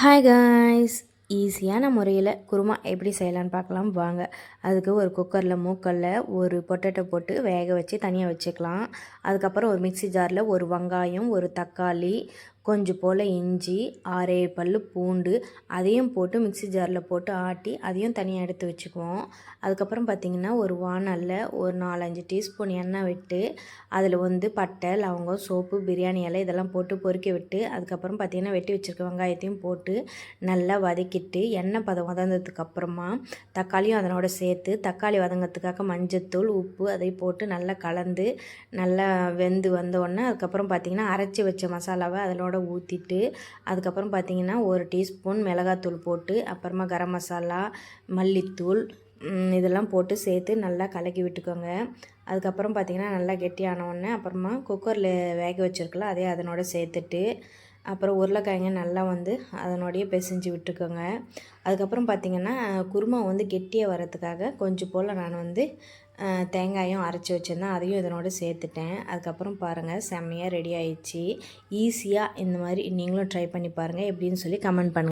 Hi guys ஈஸியான முறையில் குருமா எப்படி செய்யலான்னு பார்க்கலாம். வாங்க. அதுக்கு ஒரு குக்கரில் மூக்கல்ல ஒரு பொட்டேட்டோ போட்டு வேக வச்சு தனியாக வச்சுக்கலாம். அதுக்கப்புறம் ஒரு மிக்சி ஜாரில் ஒரு வெங்காயம் ஒரு தக்காளி கொஞ்சம் போல் இஞ்சி ஆறே பல் பூண்டு அதையும் போட்டு மிக்ஸி ஜாரில் போட்டு ஆட்டி அதையும் தனியாக எடுத்து வச்சுக்குவோம். அதுக்கப்புறம் பார்த்திங்கன்னா ஒரு வானலில் ஒரு நாலஞ்சு டீஸ்பூன் எண்ணெய் விட்டு அதில் வந்து பட்டை லவங்கம் சோப்பு பிரியாணி இலை இதெல்லாம் போட்டு பொறுக்கி விட்டு அதுக்கப்புறம் பார்த்திங்கன்னா வெட்டி வச்சுருக்க வெங்காயத்தையும் போட்டு நல்லா வதக்கிட்டு எண்ணெய் பதம் வதந்ததுக்கு அப்புறமா தக்காளியும் அதனோட சேர்த்து தக்காளி வதங்கிறதுக்காக மஞ்சத்தூள் உப்பு அதை போட்டு நல்லா கலந்து நல்லா வெந்து வந்தோடனே அதுக்கப்புறம் பார்த்திங்கன்னா அரைச்சி வச்ச மசாலாவை அதனோட ஊற்றிட்டு அதுக்கப்புறம் பார்த்திங்கன்னா ஒரு டீஸ்பூன் மிளகாத்தூள் போட்டு அப்புறமா கரம் மசாலா மல்லித்தூள் இதெல்லாம் போட்டு சேர்த்து நல்லா கலக்கி விட்டுக்கோங்க. அதுக்கப்புறம் பார்த்திங்கன்னா நல்லா கெட்டியானவுடனே அப்புறமா குக்கரில் வேக வச்சுருக்கலாம் அதே அதனோட சேர்த்துட்டு அப்புறம் உருளைக்காய்ங்க நல்லா வந்து அதனோடைய பிசைஞ்சு விட்டுக்கோங்க. அதுக்கப்புறம் பார்த்திங்கன்னா குருமா வந்து கெட்டியாக வரத்துக்காக கொஞ்சம் போல் நான் வந்து தேங்காயும் அரைச்சி வச்சுருந்தேன். அதையும் இதனோடு சேர்த்துட்டேன். அதுக்கப்புறம் பாருங்கள் செம்மையாக ரெடி ஆயிடுச்சு. ஈஸியாக இந்த மாதிரி நீங்களும் ட்ரை பண்ணி பாருங்கள் எப்படின்னு சொல்லி கமெண்ட் பண்ணுங்கள்